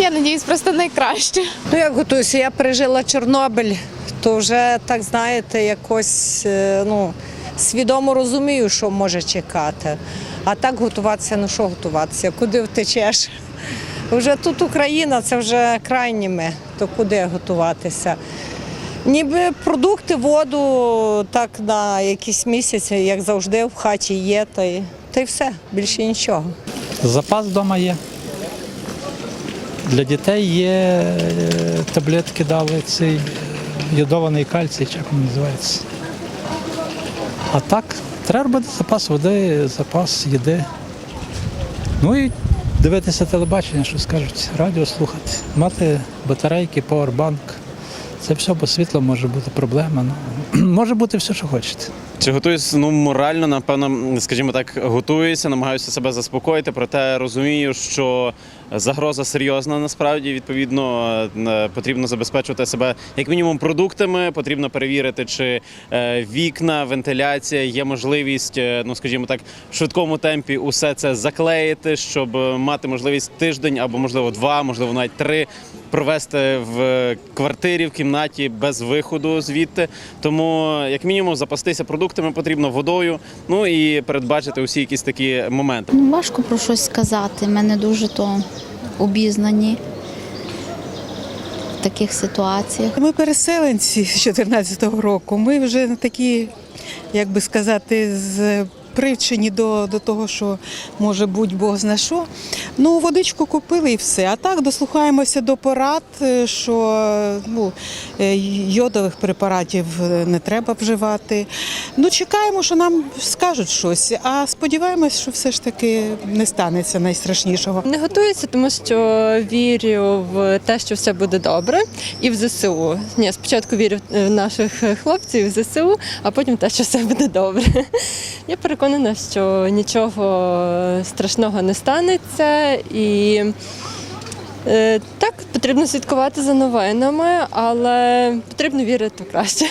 Я надіюсь, просто найкраще. Ну як готуюся? Я пережила Чорнобиль, то вже так знаєте, якось е, ну, свідомо розумію, що може чекати. А так готуватися, ну що готуватися? Куди втечеш? Вже тут Україна, це вже крайніми, то куди готуватися? Ніби продукти, воду так на якісь місяці, як завжди, в хаті є, та й, та й все, більше нічого. Запас вдома є. Для дітей є е, таблетки дали, цей йодований кальцій, як він називається. А так, треба запас води, запас їди. Ну і дивитися телебачення, що скажуть, радіо слухати, мати батарейки, пауербанк. Це все, бо світло може бути проблема. Ну, може бути все, що хочете. Чи готуюсь ну морально, напевно, скажімо так, готуюся, намагаюся себе заспокоїти, проте розумію, що загроза серйозна насправді. Відповідно, е, потрібно забезпечувати себе як мінімум продуктами. Потрібно перевірити, чи е, вікна, вентиляція є можливість, е, ну скажімо так, в швидкому темпі усе це заклеїти, щоб мати можливість тиждень або можливо два, можливо навіть три провести в квартирі, в кімнаті без виходу звідти. Тому, як мінімум, запастися продуктами потрібно водою, ну і передбачити усі якісь такі моменти. Ну, важко про щось сказати. Ми не дуже то обізнані в таких ситуаціях. Ми переселенці з 2014 року. Ми вже такі, як би сказати, з привчені до, до того, що може бути Бог зна що. Ну, водичку купили і все. А так дослухаємося до порад, е, що ну, е, йодових препаратів е, не треба вживати. Ну, чекаємо, що нам скажуть щось, а сподіваємось, що все ж таки не станеться найстрашнішого. Не готуюся, тому що вірю в те, що все буде добре, і в ЗСУ. Ні, спочатку вірю в наших хлопців в ЗСУ, а потім в те, що все буде добре. Я переконана, що нічого страшного не станеться, і е, так потрібно слідкувати за новинами, але потрібно вірити краще.